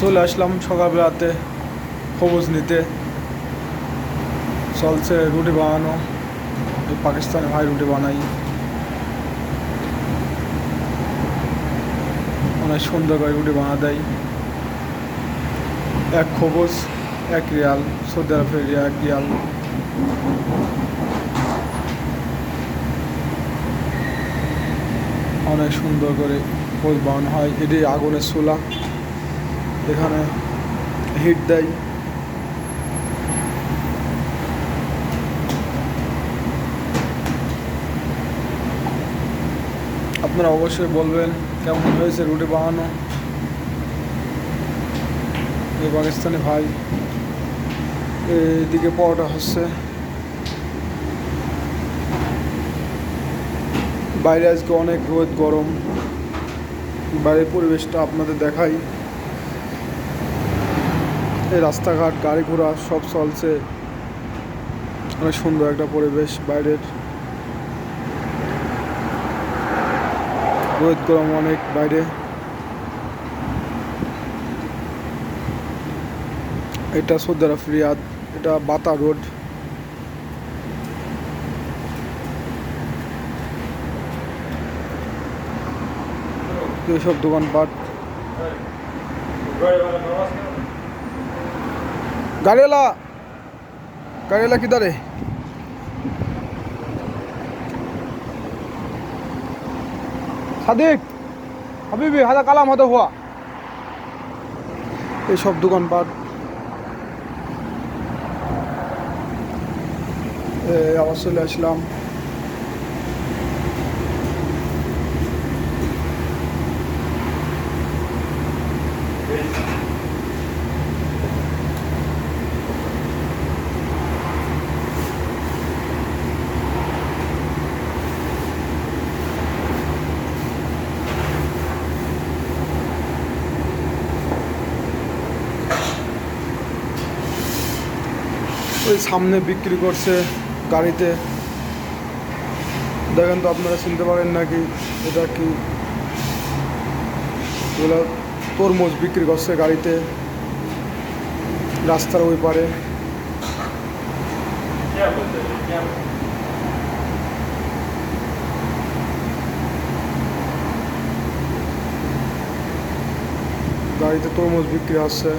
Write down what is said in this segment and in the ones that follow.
চলে আসলাম সকালবেলাতে খবজ নিতে। চলছে রুটি বানানো। পাকিস্তানি ভাই রুটি বানাই। অনেক সুন্দর করে রুটি বানা দেয়। এক খবজ এক রিয়াল, সৌদি আরবের এক রিয়াল। অনেক সুন্দর করে খোঁজ বানানো হয়। এটি আগুনের চুলা। এখানে হিট দেয় আপনারা অবশ্যই বলবেন কেমন হয়েছে রুটি বানানো এই পাকিস্তানি ভাই এদিকে পরোটা হচ্ছে বাইরে আজকে অনেক রোদ গরম বাইরের পরিবেশটা আপনাদের দেখাই এই রাস্তাঘাট, গাড়ি ঘোড়া সব চলছে। অনেক সুন্দর একটা পরিবেশ বাইরের। রোদ গরম অনেক বাইরে। এটা সৌদি আরব রিয়াদ, এটা বাতা রোড। এইসব দোকানপাট। গাড়িওয়ালা গাড়িওয়ালা किधर है সাদিক হাবিবি হাদা কালাম হতে হুয়া এইসব দোকানপাট এ, আবার চলে আসলাম ওই সামনে বিক্রি করছে গাড়িতে। দেখেন তো আপনারা চিনতে পারেন নাকি এটা কি? এগুলো তরমুজ বিক্রি করছে গাড়িতে, রাস্তার ওই পারে। গাড়িতে তরমুজ বিক্রি হচ্ছে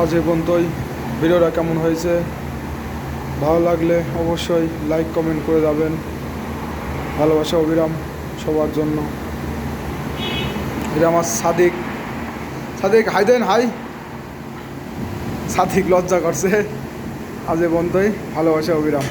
আজ এ পর্যন্তই। ভিডিওটা কেমন হয়েছে? ভালো লাগলে অবশ্যই লাইক কমেন্ট করে যাবেন। ভালোবাসা অবিরাম সবার জন্য। এটা আমার সাদিক। সাদিক হাই দেন হাই সাদিক লজ্জা করছে। আজ এ পর্যন্তই। ভালোবাসা অবিরাম।